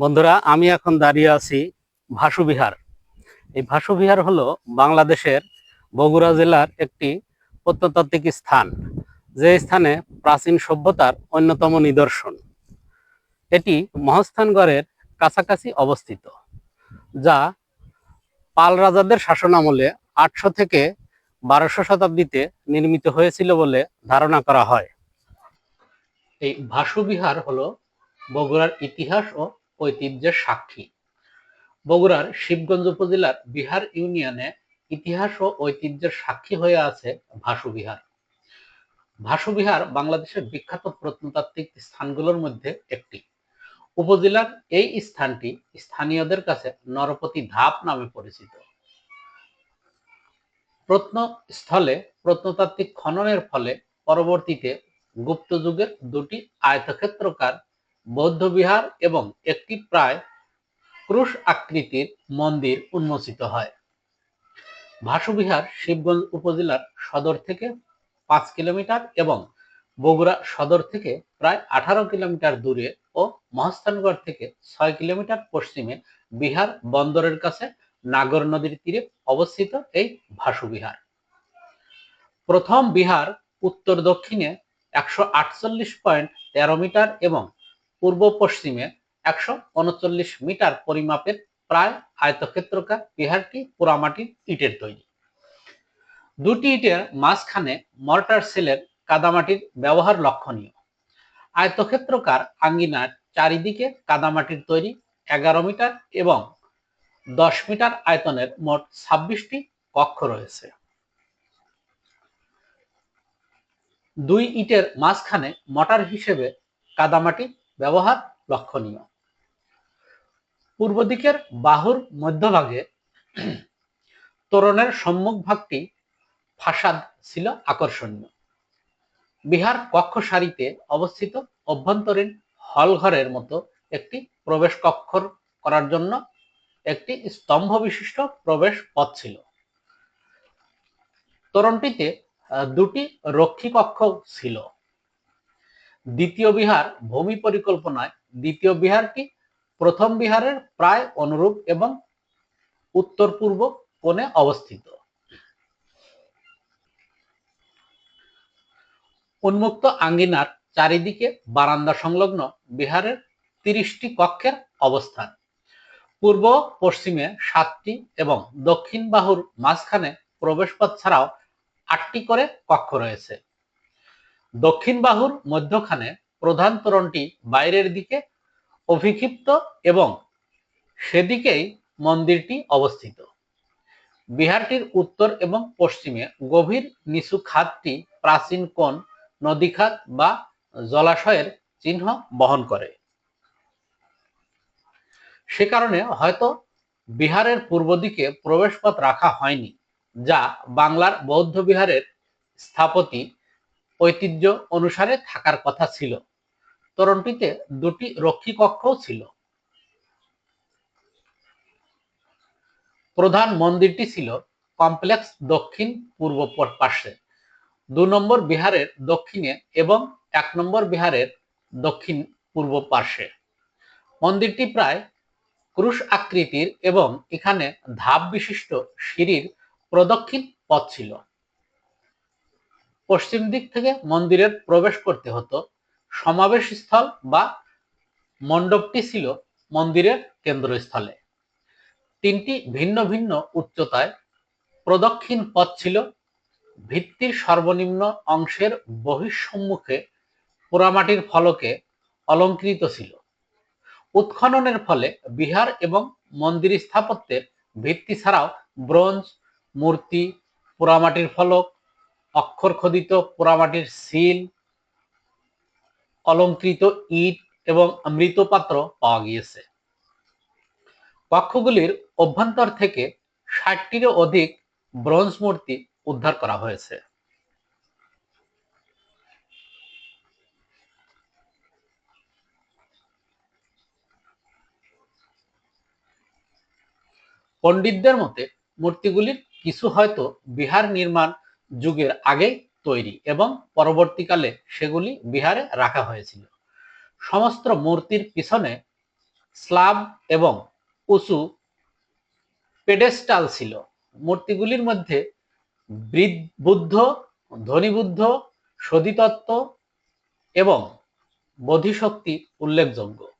বন্ধুরা, আমি এখন দাঁড়িয়ে আছি ভাসুবিহার এই ভাসুবিহার হলো বাংলাদেশের বগুড়া জেলার একটি প্রত্নতাত্ত্বিক স্থান, যে স্থানে প্রাচীন সভ্যতার অন্যতম নিদর্শন। এটি মহাস্থানগড়ের কাছাকাছি অবস্থিত, যা পাল রাজাদের শাসনামলে আটশো থেকে বারোশো শতাব্দীতে নির্মিত হয়েছিল বলে ধারণা করা হয়। এই ভাসুবিহার হলো বগুড়ার ইতিহাস ও ঐতিহ্যের সাক্ষী। বগুড়ার শিবগঞ্জ উপজেলার বিহার ইউনিয়নে ইতিহাস ও ঐতিহ্যের সাক্ষী হয়ে আছে ভাসুবিহার ভাসুবিহার বাংলাদেশের বিখ্যাত প্রত্নতাত্ত্বিক স্থানগুলোর মধ্যে একটি। উপজেলার এই স্থানটি স্থানীয়দের কাছে নরপতি ধাপ নামে পরিচিত। প্রত্নস্থলে প্রত্নতাত্ত্বিক খননের ফলে পরবর্তীতে গুপ্ত যুগের দুটি আয়তক্ষেত্রকার বৌদ্ধ বিহার এবং একটি প্রায় ক্রুশ আকৃতির মন্দির উন্মোচিত হয়। ভাসুবিহার শিবগঞ্জ উপজেলার সদর থেকে পাঁচ কিলোমিটার এবং বগুড়া সদর থেকে প্রায় আঠারো কিলোমিটার দূরে ও মহাস্থানগড় থেকে ছয় কিলোমিটার পশ্চিমে বিহার বন্দরের কাছে নাগর নদীর তীরে অবস্থিত এই ভাসুবিহার প্রথম বিহার উত্তর দক্ষিণে একশো আটচল্লিশ পয়েন্ট তেরো মিটার এবং পূর্ব পশ্চিমে একশো উনচল্লিশ মিটার পরিমাপের প্রায় আয়তক্ষেত্রকার বিহারটি পোড়ামাটির ইটের তৈরি। দুটি ইটের মাঝখানে মর্টার সেলের কাদামাটির ব্যবহার লক্ষণীয়। আয়তক্ষেত্রকার আঙ্গিনার চারিদিকে কাদামাটির তৈরি এগারো মিটার এবং দশ মিটার আয়তনের মোট ছাব্বিশটি কক্ষ রয়েছে। দুই ইটের মাঝখানে মটার হিসেবে কাদামাটি ব্যবহার লক্ষণীয়। পূর্ব দিকের বাহুর মধ্যভাগে তোরণের সম্মুখ ভাগটি ফাসাদ ছিল আকর্ষণীয়। বিহার কক্ষ সারিতে অবস্থিত অভ্যন্তরীণ হল ঘরের মতো একটি প্রবেশ কক্ষ করার জন্য একটি স্তম্ভ বিশিষ্ট প্রবেশ পথ ছিল। তোরণটিতে দুটি রক্ষী কক্ষ ছিল। দ্বিতীয় বিহার ভূমি পরিকল্পনায় দ্বিতীয় বিহারটি প্রথম বিহারের প্রায় অনুরূপ এবং উত্তর পূর্ব কোণে অবস্থিত। উন্মুক্ত আঙ্গিনার চারিদিকে বারান্দা সংলগ্ন বিহারের তিরিশটি কক্ষের অবস্থান। পূর্ব, পশ্চিমে সাতটি এবং দক্ষিণ বাহুর মাঝখানে প্রবেশপথ ছাড়াও আটটি করে কক্ষ রয়েছে। দক্ষিণ বাহুর মধ্যখানে প্রধান তোরণটি বাইরের দিকে অভিক্ষিপ্ত এবং সেদিকেই মন্দিরটি অবস্থিত। বিহারটির উত্তর এবং পশ্চিমে গভীর নিচু খাতটি প্রাচীন কোণ নদী খাত বা জলাশয়ের চিহ্ন বহন করে। সে কারণে হয়তো বিহারের পূর্ব দিকে প্রবেশপথ রাখা হয়নি, যা বাংলার বৌদ্ধ বিহারের স্থাপতি ঐতিহ্য অনুসারে থাকার কথা ছিল। তোরণটিতে দুটি রক্ষী কক্ষও ছিল। প্রধান মন্দিরটি ছিল কমপ্লেক্স দক্ষিণ পূর্ব পার্শ্বে। দু নম্বর বিহারের দক্ষিণে এবং এক নম্বর বিহারের দক্ষিণ পূর্ব পার্শ্বে। মন্দিরটি প্রায় ক্রুশ আকৃতির এবং এখানে ধাপ বিশিষ্ট সিঁড়ির প্রদক্ষিণ পথ ছিল। পশ্চিম দিক থেকে মন্দিরের প্রবেশ করতে হতো। সমাবেশ স্থল বা মণ্ডপটি ছিল মন্দিরের কেন্দ্রস্থলে। তিনটি ভিন্ন ভিন্ন উচ্চতায় প্রদক্ষিণ পথ ছিল। ভিত্তির সর্বনিম্ন অংশের বহিঃসম্মুখে পোড়ামাটির ফলকে অলঙ্কৃত ছিল। উৎখননের ফলে বিহার এবং মন্দির স্থাপত্যের ভিত্তি ছাড়াও ব্রোঞ্জ, মূর্তি, পোড়ামাটির ফলক অক্ষর খোদিত পোড়ামাটির সিল, অলঙ্কৃত ইট এবং মৃৎপাত্র পাওয়া গিয়েছে। কক্ষগুলির অভ্যন্তর থেকে ষাটটিরও অধিক ব্রোঞ্জ মূর্তি উদ্ধার করা হয়েছে। পণ্ডিতদের মতে মূর্তিগুলির কিছু হয়তো বিহার নির্মাণ যুগের আগে তৈরি এবং পরবর্তীকালে সেগুলি বিহারে রাখা হয়েছিল। সমস্ত মূর্তির পিছনে স্লাব এবং উঁচু পেডেস্টাল ছিল। মূর্তিগুলির মধ্যে বৃদ্ধ, বুদ্ধ, ধনীবুদ্ধ, সতীতত্ত্ব এবং বোধিশক্তি উল্লেখযোগ্য।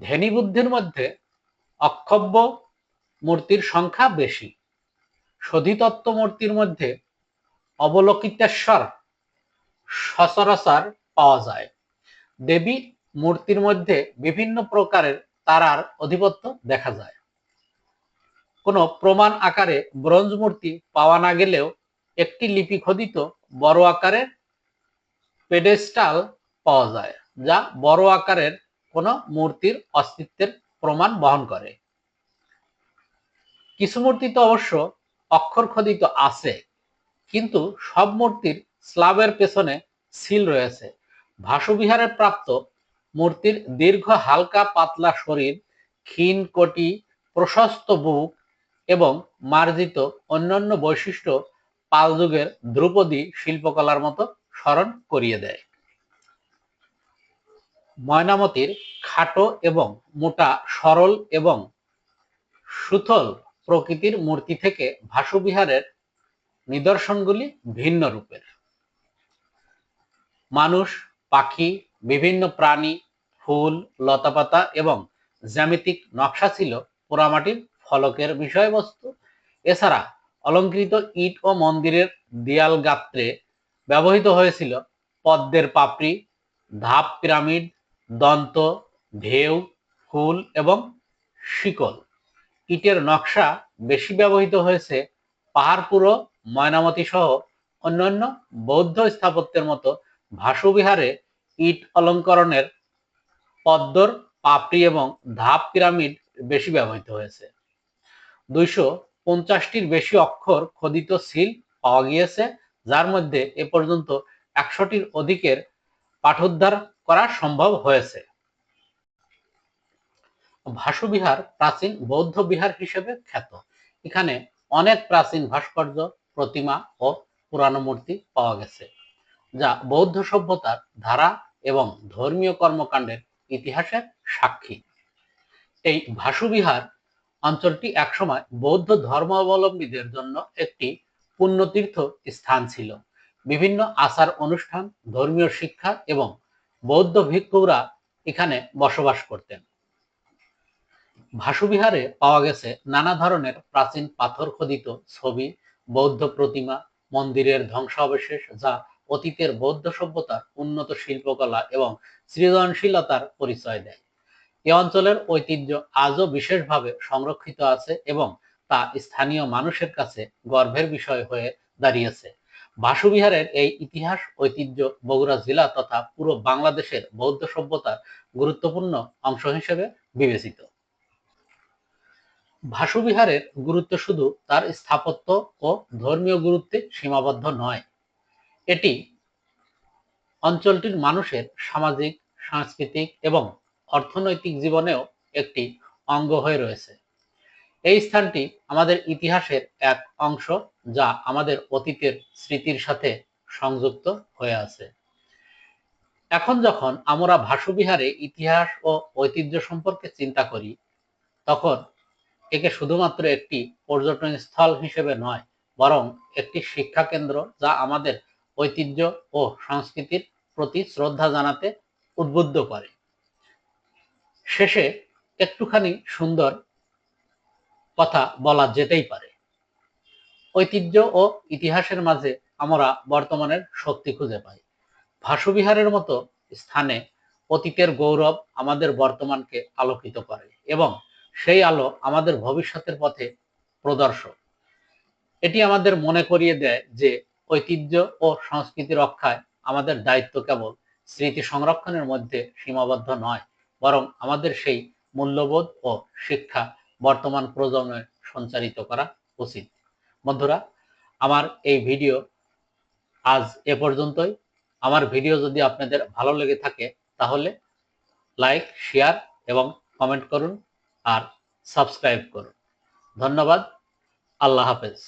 ধেনীবুদ্ধের মধ্যে অক্ষব্য মূর্তির সংখ্যা বেশি। সধিতত্ত্ব মূর্তির মধ্যে অবলোকিতেশ্বর সচরাচর পাওয়া যায়। দেবী মূর্তির মধ্যে বিভিন্ন প্রকারের তারার অধিপত্য দেখা যায়। কোনো প্রমাণ আকারে ব্রোঞ্জ মূর্তি পাওয়া না গেলেও একটি লিপি খোদিত বড় আকারের পেডেস্টাল পাওয়া যায়, যা বড় আকারের কোনো মূর্তির অস্তিত্বের প্রমাণ বহন করে। কিছু মূর্তি তো অবশ্য অক্ষর খোদিত আছে, কিন্তু সব মূর্তির স্লাবের পেছনে সিল রয়েছে। ভাসুবিহারের প্রাপ্ত মূর্তির দীর্ঘ হালকা পাতলা শরীর, ক্ষীণ কোটি, প্রশস্ত বুক এবং মার্জিত অন্যান্য বৈশিষ্ট্য পাল যুগের ধ্রুপদী শিল্পকলার মতো স্মরণ করিয়ে দেয়। ময়নামতির খাটো এবং মোটা সরল এবং সুথল প্রকৃতির মূর্তি থেকে ভাসুবিহারের নিদর্শনগুলি ভিন্ন রূপের। মানুষ, পাখি, বিভিন্ন প্রাণী, ফুল, লতাপাতা এবং জ্যামিতিক নকশা ছিল পোড়ামাটির ফলকের বিষয়বস্তু। এছাড়া অলঙ্কৃত ইট ও মন্দিরের দেয়াল গাত্রে ব্যবহৃত হয়েছিল পদ্মের পাপড়ি, ধাপ পিরামিড, দন্ত, ঢেউ, ফুল এবং শিকল। ইটের নকশা বেশি ব্যবহৃত হয়েছে পাহাড়পুরো, ময়নামতি সহ অন্যান্য বৌদ্ধ স্থাপত্যের মতো ভাসুবিহারে ইট অলঙ্করণের পদ্মর, পাপড়ি এবং ধাপ পিরামিড বেশি ব্যবহৃত হয়েছে। দুইশো পঞ্চাশটির বেশি অক্ষর খোদিত সিল পাওয়া গিয়েছে, যার মধ্যে এ পর্যন্ত একশোটির অধিকের পাঠোদ্ধার করা সম্ভব হয়েছে। ভাসুবিহার প্রাচীন বৌদ্ধ বিহার হিসেবে খ্যাত। এখানে অনেক প্রাচীন ভাস্কর্য, প্রতিমা ও পুরানো মূর্তি পাওয়া গেছে, যা বৌদ্ধ সভ্যতার ধারা এবং ধর্মীয় কর্মকাণ্ডের ইতিহাসের সাক্ষী। এই ভাসুবিহার অঞ্চলটি একসময় বৌদ্ধ ধর্মাবলম্বীদের জন্য একটি পুণ্যতীর্থ স্থান ছিল। বিভিন্ন আচার অনুষ্ঠান, ধর্মীয় শিক্ষা এবং বৌদ্ধ ভিক্ষুরা এখানে বসবাস করতেন। ভাসুবিহারে পাওয়া গেছে নানা ধরনের প্রাচীন পাথর খোদিত ছবি, বৌদ্ধ প্রতিমা, মন্দিরের ধ্বংসাবশেষ যা অতীতের বৌদ্ধ সভ্যতার উন্নত শিল্পকলা এবং সৃজনশীলতার পরিচয় দেয়। এ অঞ্চলের ঐতিহ্য আজও বিশেষভাবে সংরক্ষিত আছে এবং তা স্থানীয় মানুষের কাছে গর্বের বিষয় হয়ে দাঁড়িয়েছে। বাসুবিহারের এই ইতিহাস, ঐতিহ্য বগুড়া জেলা তথা পুরো বাংলাদেশের বৌদ্ধ সভ্যতার গুরুত্বপূর্ণ অংশ হিসেবে বিবেচিত। ভাসুবিহারের গুরুত্ব শুধু তার স্থাপত্য ও ধর্মীয় গুরুত্বে সীমাবদ্ধ নয়। এটি অঞ্চলটির মানুষের সামাজিক, সাংস্কৃতিক এবং অর্থনৈতিক জীবনেও একটি অঙ্গ হয়ে রয়েছে। এই স্থানটি আমাদের ইতিহাসের এক অংশ যা আমাদের অতীতের স্মৃতির সাথে সংযুক্ত হয়ে আছে। এখন যখন আমরা ভাসুবিহারে ইতিহাস ও ঐতিহ্য সম্পর্কে চিন্তা করি, তখন একে শুধুমাত্র একটি পর্যটন স্থল হিসেবে নয়, বরং একটি শিক্ষা কেন্দ্র যা আমাদের ঐতিহ্য ও সংস্কৃতির প্রতি শ্রদ্ধা জানাতে উদ্বুদ্ধ করে। শেষে একটুখানি সুন্দর কথা বলা যেতেই পারে। ঐতিহ্য ও ইতিহাসের মাঝে আমরা বর্তমানের শক্তি খুঁজে পাই। ভাসুবিহারের মতো স্থানে অতীতের গৌরব আমাদের বর্তমানকে আলোকিত করে এবং সেই আলো আমাদের ভবিষ্যতের পথে প্রদর্শক। এটি আমাদের মনে করিয়ে দেয় যে ঐতিহ্য ও সংস্কৃতি রক্ষায় আমাদের দায়িত্ব কেবল স্মৃতি সংরক্ষণের মধ্যে সীমাবদ্ধ নয়, বরং আমাদের সেই মূল্যবোধ ও শিক্ষা বর্তমান প্রজন্মে সঞ্চারিত করা উচিত। বন্ধুরা, আমার এই ভিডিও আজ এ পর্যন্তই। আমার ভিডিও যদি আপনাদের ভালো লেগে থাকে, তাহলে লাইক, শেয়ার এবং কমেন্ট করুন। আর সাবস্ক্রাইব করুন ধন্যবাদ। আল্লাহ হাফেজ।